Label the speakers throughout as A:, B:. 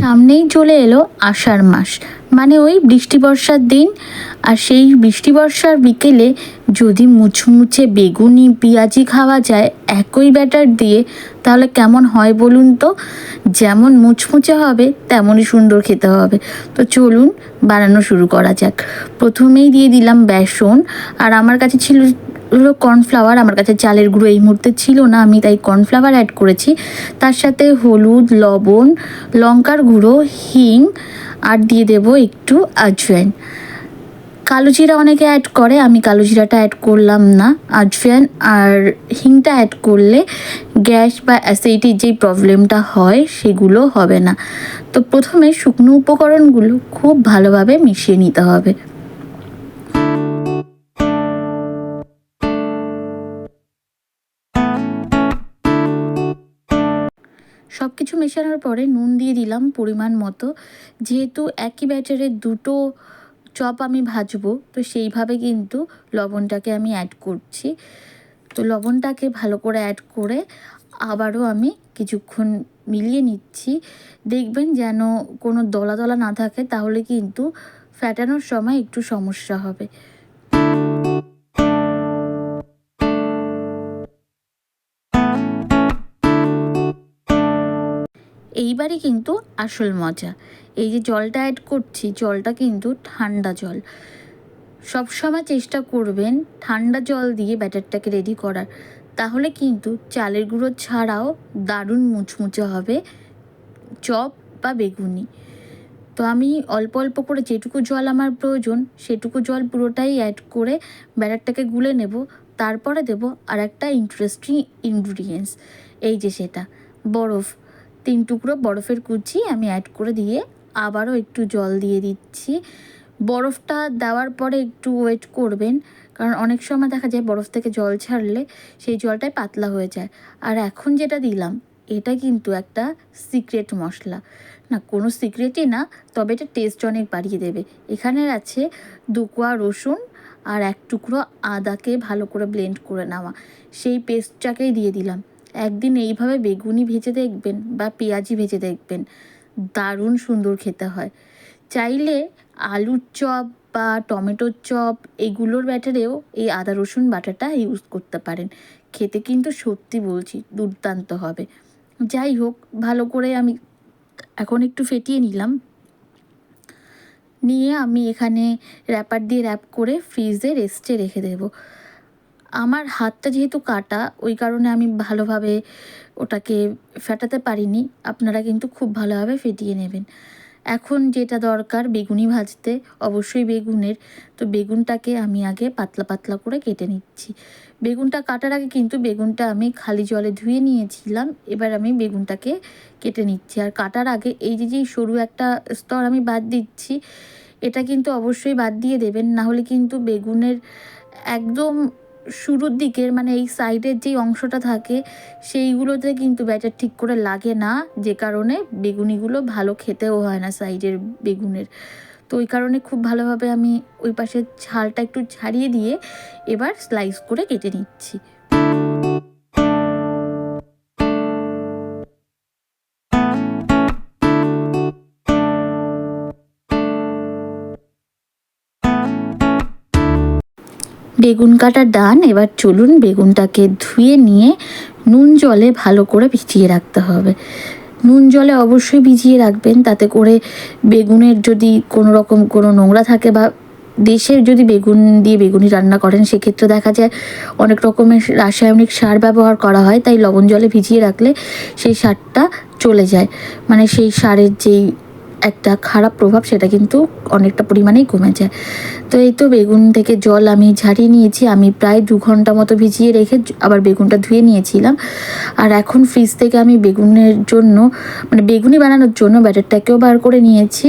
A: সামনেই চলে এলো আষাঢ় মাস। মানে ওই বৃষ্টি বর্ষার দিন। আর সেই বৃষ্টি বর্ষার বিকেলে যদি মুছমুছে বেগুনি, পেঁয়াজি খাওয়া যায় একই ব্যাটার দিয়ে, তাহলে কেমন হয় বলুন তো? যেমন মুছমুছে হবে, তেমনই সুন্দর খেতে হবে। তো চলুন, বানানো শুরু করা যাক। প্রথমেই দিয়ে দিলাম বেসন। আর আমার কাছে ছিল হলো কর্নফ্লাওয়ার। আমার কাছে চালের গুঁড়ো এই মুহূর্তে ছিল না, আমি তাই কর্নফ্লাওয়ার অ্যাড করেছি। তার সাথে হলুদ, লবণ, লঙ্কার গুঁড়ো, হিং, আর দিয়ে দেব একটু আজওয়াইন কালো জিরা অনেকে অ্যাড করে, আমি কালো জিরাটা অ্যাড করলাম না। আজওয়াইন আর হিংটা অ্যাড করলে গ্যাস বা অ্যাসিডিটির যেই প্রবলেমটা হয়, সেগুলো হবে না। তো প্রথমে শুকনো উপকরণগুলো খুব ভালোভাবে মিশিয়ে নিতে হবে। সব কিছু মেশানোর পরে নুন দিয়ে দিলাম পরিমাণ মতো। যেহেতু একই ব্যাটারে দুটো চপ আমি ভাজবো, তো সেইভাবে কিন্তু লবণটাকে আমি অ্যাড করছি। তো লবণটাকে ভালো করে অ্যাড করে আবারও আমি কিছুক্ষণ মিলিয়ে নিচ্ছি। দেখবেন যেন কোনো দলা দলা না থাকে, তাহলে কিন্তু ফ্যাটানোর সময় একটু সমস্যা হবে। এইবারই কিন্তু আসল মজা। এই যে জলটা অ্যাড করছি, জলটা কিন্তু ঠান্ডা জল। সব সময় চেষ্টা করবেন ঠান্ডা জল দিয়ে ব্যাটারটাকে রেডি করার। তাহলে কিন্তু চালের গুঁড়ো ছাড়াও দারুণ মুচমুচে হবে চপ বা বেগুনি। তো আমি অল্প অল্প করে যেটুকু জল আমার প্রয়োজন, সেটুকু জল পুরোটাই অ্যাড করে ব্যাটারটাকে গুলে নেব। তারপরে দেব আর একটা ইন্টারেস্টিং ইনগ্রিডিয়েন্টস এই যে সেটা, বরফ। তিন টুকরো বরফের কুচি আমি অ্যাড করে দিয়ে আবারও একটু জল দিয়ে দিচ্ছি। বরফটা দেওয়ার পরে একটু ওয়েট করবেন, কারণ অনেক সময় দেখা যায় বরফ থেকে জল ছাড়লে সেই জলটাই পাতলা হয়ে যায়। আর এখন যেটা দিলাম, এটা কিন্তু একটা সিক্রেট মশলা। না, কোনো সিক্রেটই না, তবে এটা টেস্ট অনেক বাড়িয়ে দেবে। এখানে আছে দু কোয়া রসুন আর এক টুকরো আদাকে ভালো করে ব্লেন্ড করে নেওয়া। সেই পেস্টটাকেই দিয়ে দিলাম। একদিন এইভাবে বেগুনি ভেজে দেখবেন বা পেঁয়াজি ভেজে দেখবেন। দারুণ সুন্দর খেতে হয়। চাইলে আলুর চপ বা টমেটোর চপ এগুলোর ব্যাটারেও এই আদা, রসুন বাটাটা ইউজ করতে পারেন। খেতে কিন্তু সত্যি বলছি দুর্দান্ত হবে। যাই হোক, ভালো করে আমি এখন একটু ফেটিয়ে নিলাম। নিয়ে আমি এখানে র্যাপার দিয়ে র্যাপ করে ফ্রিজে রেস্টে রেখে দেবো। আমার হাতটা যেহেতু কাটা, ওই কারণে আমি ভালোভাবে ওটাকে ফেটাতে পারিনি। আপনারা কিন্তু খুব ভালোভাবে ফেটিয়ে নেবেন। এখন যেটা দরকার, বেগুনি ভাজতে। অবশ্যই বেগুনের। তো বেগুনটাকে আমি আগে পাতলা পাতলা করে কেটে নিচ্ছি। বেগুনটা কাটার আগে কিন্তু বেগুনটা আমি খালি জলে ধুয়ে নিয়েছিলাম। এবার আমি বেগুনটাকে কেটে নিচ্ছি। আর কাটার আগে এই যে যেই সরু একটা স্তর আমি বাদ দিচ্ছি, এটা কিন্তু অবশ্যই বাদ দিয়ে দেবেন। না হলে কিন্তু বেগুনের একদম শুরুর দিকের মানে এই সাইডের যেই অংশটা থাকে, সেইগুলোতে কিন্তু ব্যাটার ঠিক করে লাগে না, যে কারণে বেগুনিগুলো ভালো খেতেও হয় না সাইডের বেগুনের। তো ওই কারণে খুব ভালোভাবে আমি ওই পাশের ছালটা একটু ছাড়িয়ে দিয়ে এবার স্লাইস করে কেটে নিচ্ছি। বেগুন কাটার ডান, এবার চলুন বেগুনটাকে ধুয়ে নিয়ে নুন জলে ভালো করে ভিজিয়ে রাখতে হবে। নুন জলে অবশ্যই ভিজিয়ে রাখবেন, তাতে করে বেগুনের যদি কোনো রকম কোনো নোংরা থাকে বা দেশের যদি বেগুন দিয়ে বেগুনি রান্না করেন, সেক্ষেত্রে দেখা যায় অনেক রকমের রাসায়নিক সার ব্যবহার করা হয়, তাই লবণ জলে ভিজিয়ে রাখলে সেই সারটা চলে যায়। মানে সেই সারের যেই একটা খারাপ প্রভাব সেটা কিন্তু অনেকটা পরিমাণেই কমে যায়। তো এই তো বেগুন থেকে জল আমি ঝাড়িয়ে নিয়েছি, আমি প্রায় দু ঘণ্টা মতো ভিজিয়ে রেখে আবার বেগুনটা ধুয়ে নিয়েছিলাম। আর এখন ফ্রিজ থেকে আমি বেগুনের জন্য মানে বেগুনি বানানোর জন্য ব্যাটারটাকেও বার করে নিয়েছি।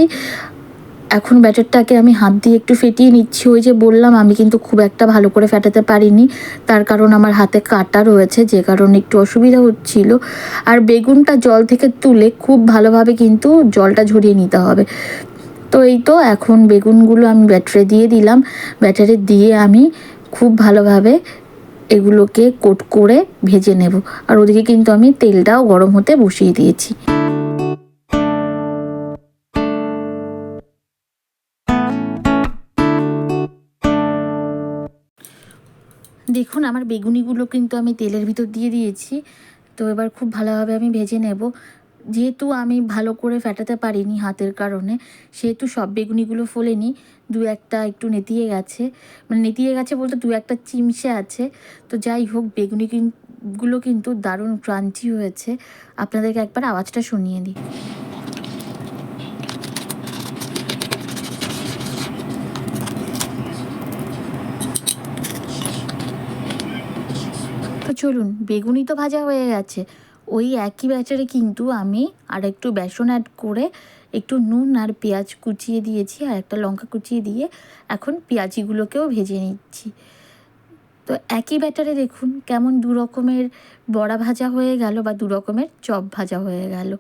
A: এখন ব্যাটারটাকে আমি হাত দিয়ে একটু ফেটিয়ে নিচ্ছি। ওই যে বললাম, আমি কিন্তু খুব একটা ভালো করে ফেটাতে পারিনি। তার কারণ আমার হাতে কাটা রয়েছে, যে কারণে একটু অসুবিধা হচ্ছিল। আর বেগুনটা জল থেকে তুলে খুব ভালোভাবে কিন্তু জলটা ঝরিয়ে নিতে হবে। তো এই তো, এখন বেগুনগুলো আমি ব্যাটারে দিয়ে দিলাম। ব্যাটারে দিয়ে আমি খুব ভালোভাবে এগুলোকে কোট করে ভেজে নেব। আর ওদিকে কিন্তু আমি তেলটাও গরম হতে বসিয়ে দিয়েছি। দেখুন, আমার বেগুনিগুলো কিন্তু আমি তেলের ভিতর দিয়ে দিয়েছি। তো এবার খুব ভালোভাবে আমি ভেজে নেব। যেহেতু আমি ভালো করে ফেটাতে পারিনি হাতের কারণে, সেহেতু সব বেগুনিগুলো ফোলেনি দু একটা একটু নেতিয়ে গেছে। মানে নেতিয়ে গেছে বলতে দু একটা চিমসে আছে। তো যাই হোক, বেগুনি গুলো কিন্তু দারুণ ক্রাঞ্চি হয়েছে। আপনাদেরকে একবার আওয়াজটা শুনিয়ে দিই। চলুন বেগুনি তো ভাজা হয়ে গেছে। ওই একই ব্যাটারে কিন্তু আমি আর একটু বেসন অ্যাড করে একটু নুন আর পেঁয়াজ কুচিয়ে দিয়েছি আর একটা লঙ্কা কুচিয়ে দিয়ে এখন পেঁয়াজিগুলোকেও ভেজে নিচ্ছি। তো একই ব্যাটারে দেখুন, কেমন দু রকমের বড়া ভাজা হয়ে গেল বা দু রকমের চপ ভাজা হয়ে গেল।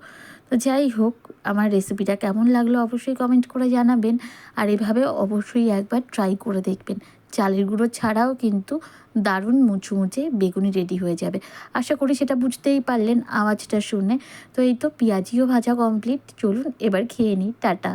A: তো যাই হোক, আমার রেসিপিটা কেমন লাগল অবশ্যই কমেন্ট করে জানাবেন আর এভাবে অবশ্যই একবার ট্রাই করে দেখবেন। চালের গুঁড়ো ছাড়াও কিন্তু দারুণ মুচমুচে বেগুনি রেডি হয়ে যাবে। আশা করি সেটা বুঝতেই পারলেন আওয়াজটা শুনে। তো এই তো পেঁয়াজিও ভাজা কমপ্লিট চলুন এবার খেয়ে নিই। টাটা।